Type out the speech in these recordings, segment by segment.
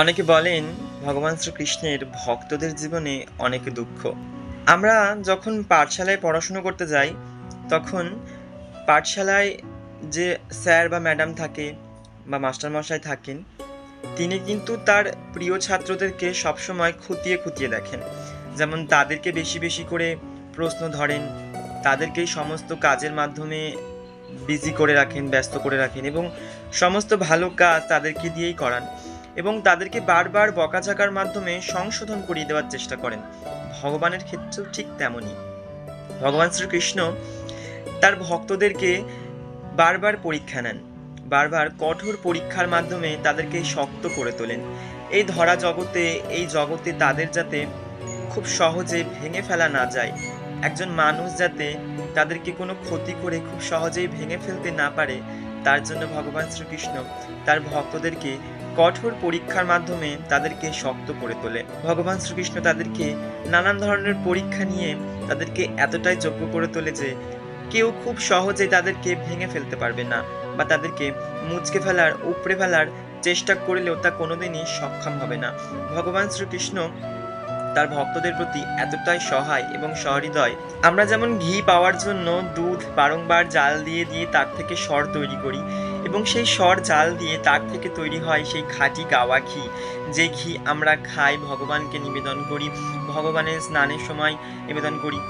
অনেকে বলেন, ভগবান শ্রীকৃষ্ণের ভক্তদের জীবনে অনেক দুঃখ। আমরা যখন পাঠশালায় পড়াশুনো করতে যাই, তখন পাঠশালায় যে স্যার বা ম্যাডাম থাকে বা মাস্টারমশাই থাকেন, তিনি কিন্তু তার প্রিয় ছাত্রদেরকে সবসময় খুঁটিয়ে খুঁটিয়ে দেখেন। যেমন তাদেরকে বেশি বেশি করে প্রশ্ন ধরেন, তাদেরকে সমস্ত কাজের মাধ্যমে বিজি করে রাখেন, ব্যস্ত করে রাখেন এবং সমস্ত ভালো কাজ তাদেরকে দিয়েই করান। এবং তাদেরকে বারবার বকাঝাকার মাধ্যমে সংশোধন করিয়ে দেওয়ার চেষ্টা করেন। ভগবানের ক্ষেত্রেও ঠিক তেমনই। ভগবান শ্রীকৃষ্ণ তার ভক্তদেরকে বারবার পরীক্ষা নেন, বারবার কঠোর পরীক্ষার মাধ্যমে তাদেরকে শক্ত করে তোলেন। এই ধরা জগতে, এই জগতে তাদের যাতে খুব সহজে ভেঙে ফেলা না যায় একজন মানুষ যাতে তাদেরকে কোনো ক্ষতি করে খুব সহজেই ভেঙে ফেলতে না পারে, তার জন্য ভগবান শ্রীকৃষ্ণ তার ভক্তদেরকে কঠোর পরীক্ষার মাধ্যমে তাদেরকে শক্ত করে তোলে। ভগবান শ্রীকৃষ্ণ তাদেরকে নানান ধরনের পরীক্ষা নিয়ে তাদেরকে এতটাই যোগ্য করে তোলে যে কেউ খুব সহজে তাদেরকে ভেঙে ফেলতে পারবে না বা তাদেরকে মুচকে ফেলার, উপড়ে ফেলার চেষ্টা করলেও তা কোনোদিনই সক্ষম হবে না। ভগবান শ্রীকৃষ্ণ তার ভক্তদের প্রতি এতটাই সহায় এবং সহৃদয়। আমরা যেমন ঘি পাওয়ার জন্য দুধ বারংবার জাল দিয়ে দিয়ে তার থেকে স্বর তৈরি করি এবং সেই স্বর জাল দিয়ে তার থেকে তৈরি হয় সেই খাঁটি গাওয়া ঘি। যে ঘি আমরা খাই, ভগবানকে নিবেদন করি, ভগবানের স্নানের সময় নিবেদন করি।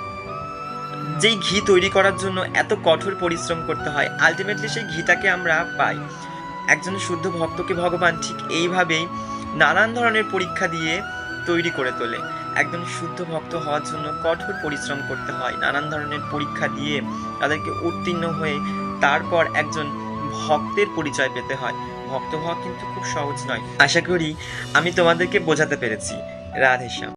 যেই ঘি তৈরি করার জন্য এত কঠোর পরিশ্রম করতে হয় আলটিমেটলি সেই ঘিটাকে আমরা পাই। একজন শুদ্ধ ভক্তকে ভগবান ঠিক এইভাবেই নানান ধরনের পরীক্ষা দিয়ে তৈরি করে তোলে। একজন শুদ্ধ ভক্ত হওয়ার জন্য কঠোর পরিশ্রম করতে হয়। নানান ধরনের পরীক্ষা দিয়ে তাদেরকে উত্তীর্ণ হয়ে তারপর একজন ভক্তের পরিচয় পেতে হয়। ভক্ত হওয়া কিন্তু খুব সহজ নয়। আশা করি আমি তোমাদেরকে বোঝাতে পেরেছি। রাধেশ্যাম